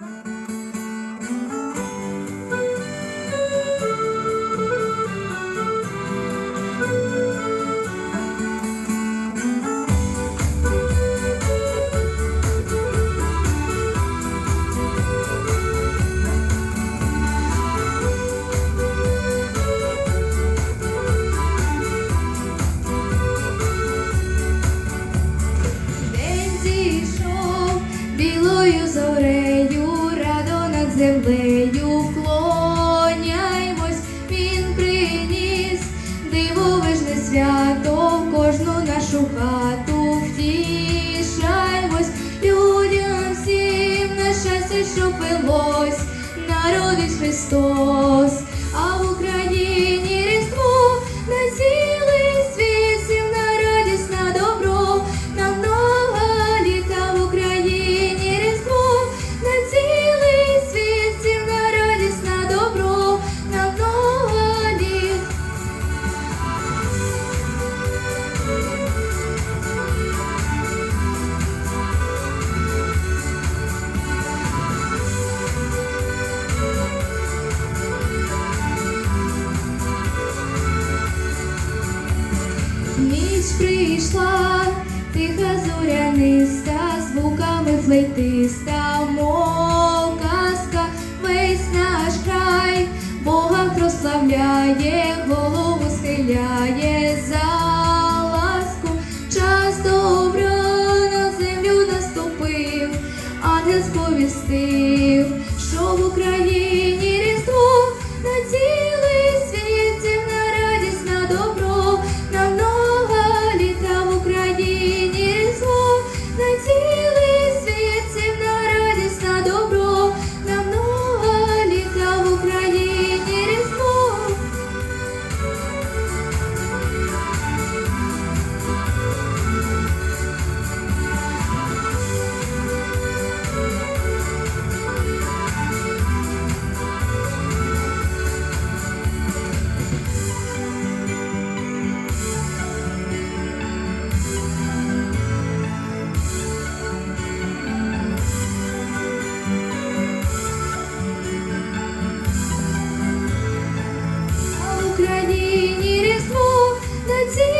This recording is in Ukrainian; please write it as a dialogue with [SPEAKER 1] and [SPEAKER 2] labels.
[SPEAKER 1] Thank you. Зорею, радо над землею вклоняймось, він приніс дивовижне свято в кожну нашу хату втішаймось, людям всім на щастя, що пилось, народить Христос, Ніч прийшла, тиха зоряниста, звуками флейтиста, мов казка, весь наш край, Бога прославляє, голову схиляє. За ласку, час добра на землю наступив, ангел сповістив, що в Україні see.